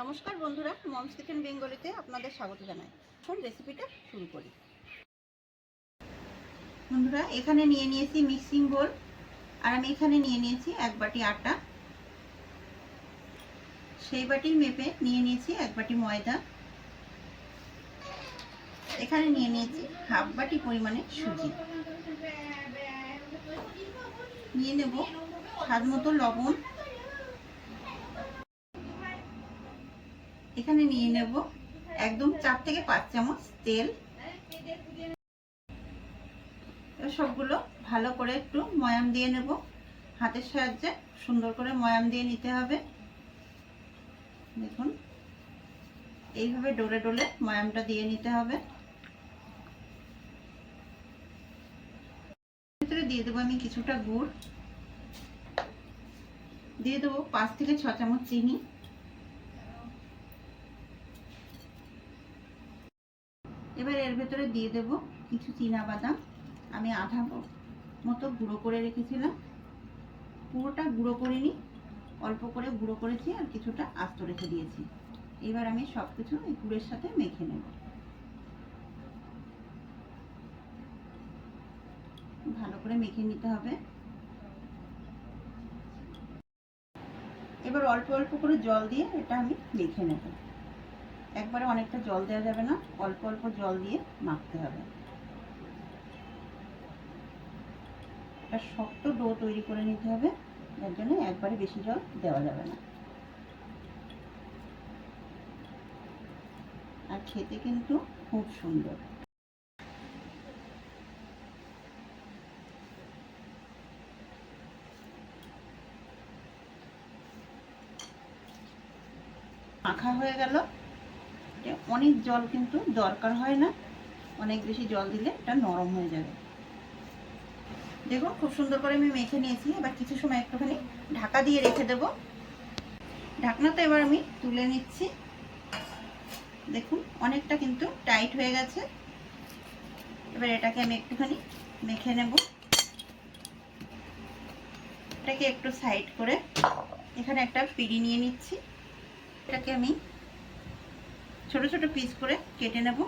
নমস্কার বন্ধুরা, moms kitchen বেঙ্গলিতে আপনাদের স্বাগত জানাই। এখন রেসিপিটা শুরু করি। বন্ধুরা, এখানে নিয়ে নিয়েছি মিক্সিং বোল আর আমি এখানে নিয়ে নিয়েছি এক বাটি আটা। সেই বাটির মেপে নিয়ে নিয়েছি এক বাটি ময়দা। এখানে নিয়ে নিয়েছি হাফ বাটি পরিমাণে সুজি। নিয়ে নেব স্বাদ মতো লবণ। এখানে নিয়ে নেব একদম চার থেকে পাঁচ চামচ তেল। সবগুলো ভালো করে একটু ময়াম দিয়ে নেব। হাতের সাহায্যে সুন্দর করে ময়াম দিয়ে নিতে হবে। দেখুন, এইভাবে ডোলে ডোলে ময়ামটা দিয়ে নিতে হবে। ভিতরে দিয়ে দেবো আমি কিছুটা গুড়। দিয়ে দেবো পাঁচ থেকে ছ চামচ চিনি। ভেতরে দিয়ে দেব কিছু বাদাম। আমি আধা মতো গুঁড়ো করে রেখেছিলাম। পুরোটা গুঁড়ো করিনি, অল্প করে গুঁড়ো করেছি আর কিছুটা আস্ত রেখে দিয়েছি। এবার আমি সব কিছু এই গুড়ের সাথে মেখে নেব। ভালো করে মেখে নিতে হবে। এবার অল্প অল্প করে জল দিয়ে এটা আমি মেখে নেব। একবারে অনেকটা জল দেওয়া যাবে না, অল্প অল্প জল দিয়ে মাখতে হবে। একটা শক্ত ডো তৈরি করে নিতে হবে, যার জন্য একবারে বেশি জল দেওয়া যাবে না। আর খেতে কিন্তু খুব সুন্দর। মাখা হয়ে গেল। অনেক জল কিন্তু দরকার হয় না। অনেক বেশি জল দিলে এটা নরম হয়ে যাবে। দেখুন, খুব সুন্দর করে আমি মেখে নিয়েছি। এবার কিছু সময় একটুখানি ঢাকা দিয়ে রেখে দেব। ঢাকনাতে এবার আমি তুলে নিচ্ছি। দেখুন, অনেকটা কিন্তু টাইট হয়ে গেছে। এবার এটাকে আমি একটুখানি মেখে নেব। এটাকে একটু সাইড করে এখানে একটা পিড়ি নিয়ে নিচ্ছি। এটাকে আমি ছোট ছোট পিস করে কেটে নেব।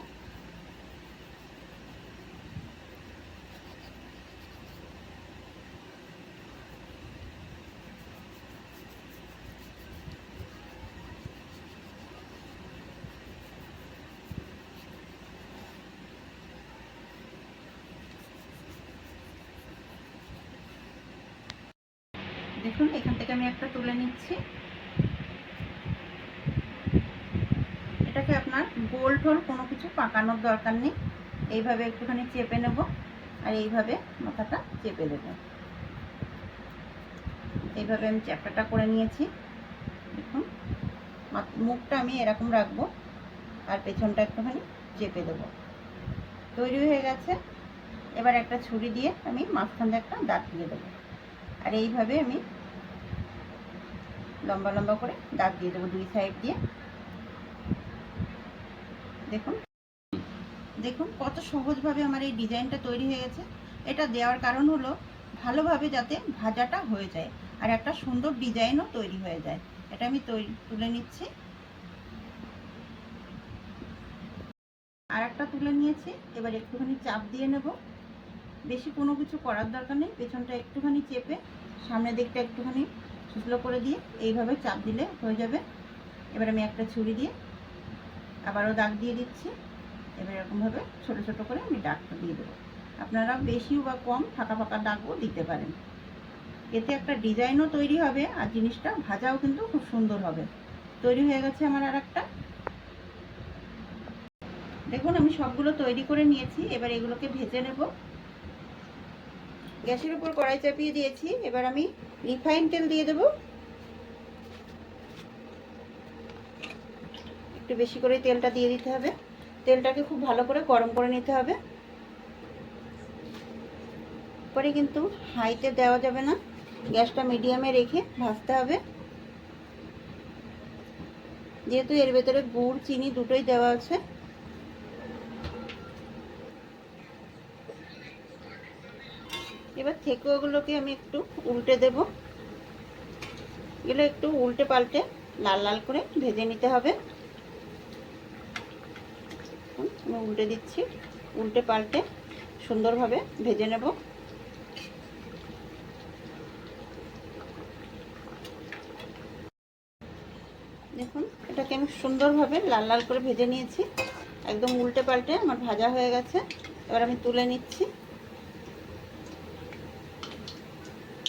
দেখুন এখান থেকে আমি একটা তুলে নিচ্ছি। এটাকে আপনার গোল টোল কোনো কিছু পাকানোর দরকার নেই। এইভাবে একটুখানি চেপে নেব আর এইভাবে মাথাটা চেপে দেব। এইভাবে আমি চ্যাপটাটা করে নিয়েছি। দেখুন মুখটা আমি এরকম রাখব আর পেছনটা একটুখানি চেপে দেবো। তৈরি হয়ে গেছে। এবার একটা ছুরি দিয়ে আমি মাঝখানে একটা দাঁত দিয়ে দেবো। আর এইভাবে আমি লম্বা লম্বা করে দাঁত দিয়ে দেবো দুই সাইড দিয়ে। দেখুন। দেখুন কত সহজভাবে আমার এই ডিজাইনটা তৈরি হয়ে গেছে। এটা দেওয়ার কারণ হলো ভালোভাবে যাতে ভাজাটা হয়ে যায় আর একটা সুন্দর ডিজাইনও তৈরি হয়ে যায়। এটা আমি তৈরি তুলে নিচ্ছি। আর একটা তুলে নিয়েছি। এবার একটুখানি চাপ দিয়ে নেব। বেশি কোনো কিছু করার দরকার নেই। পেছনটা একটুখানি চেপে সামনের দিকটা একটুখানি শুকলো করে দিয়ে এইভাবে চাপ দিলে হয়ে যাবে। এবার আমি একটা ছুরি দিয়ে আবারও দাগ দিয়ে দিচ্ছি। এবার এরকমভাবে ছোট ছোট করে আমি দাগটা দিয়ে দেবো। আপনারা বেশি বা কম ফাঁকা ফাঁকা দাগও দিতে পারেন। এতে একটা ডিজাইনও তৈরি হবে আর জিনিসটা ভাজাও কিন্তু খুব সুন্দর হবে। তৈরি হয়ে গেছে আমার আর একটা দেখুন, আমি সবগুলো তৈরি করে নিয়েছি। এবার এগুলোকে ভেজে নেব। গ্যাসের উপর কড়াই চাপিয়ে দিয়েছি। এবার আমি রিফাইন তেল দিয়ে দেবো। একটু বেশি করে তেলটা দিয়ে দিতে হবে। তেলটাকে খুব ভালো করে গরম করে নিতে হবে। পরে কিন্তু হাইতে দেওয়া যাবে না। গ্যাসটা মিডিয়ামে রেখে ভাজতে হবে। যেহেতু এর ভেতরে গুড়, চিনি দুটোই দেওয়া আছে। এবার থেকেওগুলোকে আমি একটু উল্টে দেব। এগুলো একটু উল্টে পাল্টে লাল লাল করে ভেজে নিতে হবে। আমি উল্টে দিচ্ছি। উল্টে পাল্টে সুন্দরভাবে ভেজে নেব। দেখুন, এটাকে আমি সুন্দরভাবে লাল লাল করে ভেজে নিয়েছি। একদম উল্টে পাল্টে আমার ভাজা হয়ে গেছে। এবার আমি তুলে নিচ্ছি।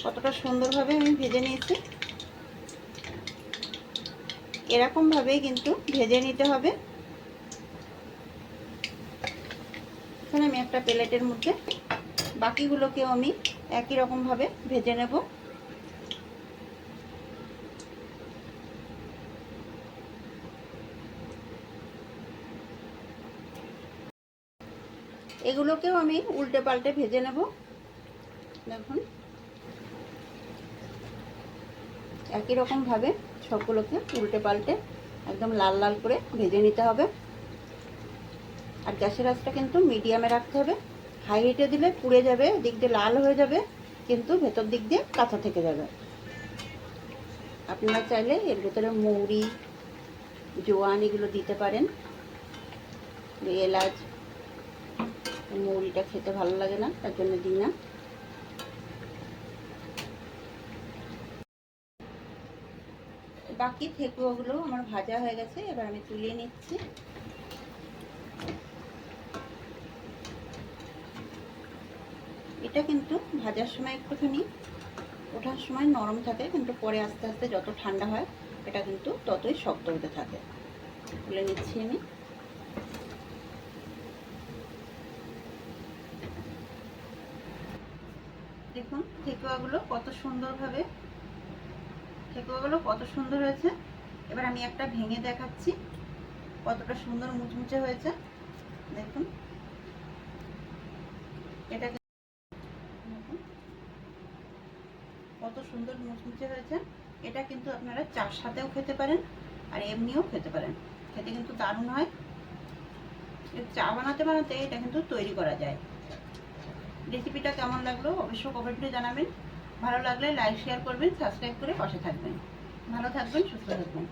কতটা সুন্দরভাবে আমি ভেজে নিয়েছি। এরকমভাবেই কিন্তু ভেজে নিতে হবে। এখানে আমি একটা প্লেটের মধ্যে বাকিগুলোকেও আমি একই রকমভাবে ভেজে নেব। এগুলোকেও আমি উল্টে পাল্টে ভেজে নেব। দেখুন। একই রকমভাবে সবগুলোকে উল্টে পাল্টে একদম লাল লাল করে ভেজে নিতে হবে। আর গ্যাসের আঁচটা কিন্তু মিডিয়ামে রাখতে হবে। হাই হিটে দিলে পুড়ে যাবে, দিক দিয়ে লাল হয়ে যাবে, কিন্তু ভেতর দিক দিয়ে কাঁচা থেকে যাবে। আপনারা চাইলে এর ভেতরে মৌরি, জোয়ান এগুলো দিতে পারেন। এলাচ, মৌরিটা খেতে ভালো লাগে না, তার জন্য দিই না। বাকি ঠেকুয়াগুলো আমার ভাজা হয়ে গেছে, এবার আমি তুলিয়ে নিচ্ছি। এটা কিন্তু ভাজার সময় একটুখানি, ওঠার সময় নরম থাকে, কিন্তু পরে আস্তে আস্তে যত ঠান্ডা হয়, এটা কিন্তু ততই শক্ত হতে থাকে। তুলে নিচ্ছি আমি। দেখুন ঠেকুয়াগুলো কত সুন্দরভাবে ঠেকুয়াগুলো কত সুন্দর হয়েছে। এবার আমি একটা ভেঙে দেখাচ্ছি, কতটা সুন্দর মুচমুচে হয়েছে। দেখুন এটা দেখুন কত সুন্দর মুচমুচে হয়েছে। এটা কিন্তু আপনারা চার সাথেও খেতে পারেন আর এমনিও খেতে পারেন। খেতে কিন্তু দারুণ হয়। চা বানাতে বানাতে এটা কিন্তু তৈরি করা যায়। রেসিপিটা কেমন লাগল অবশ্যই কমেন্টে জানাবেন। ভালো লাগলে লাইক শেয়ার করবেন সাবস্ক্রাইব করে পাশে থাকবেন। ভালো থাকবেন, সুস্থ থাকবেন।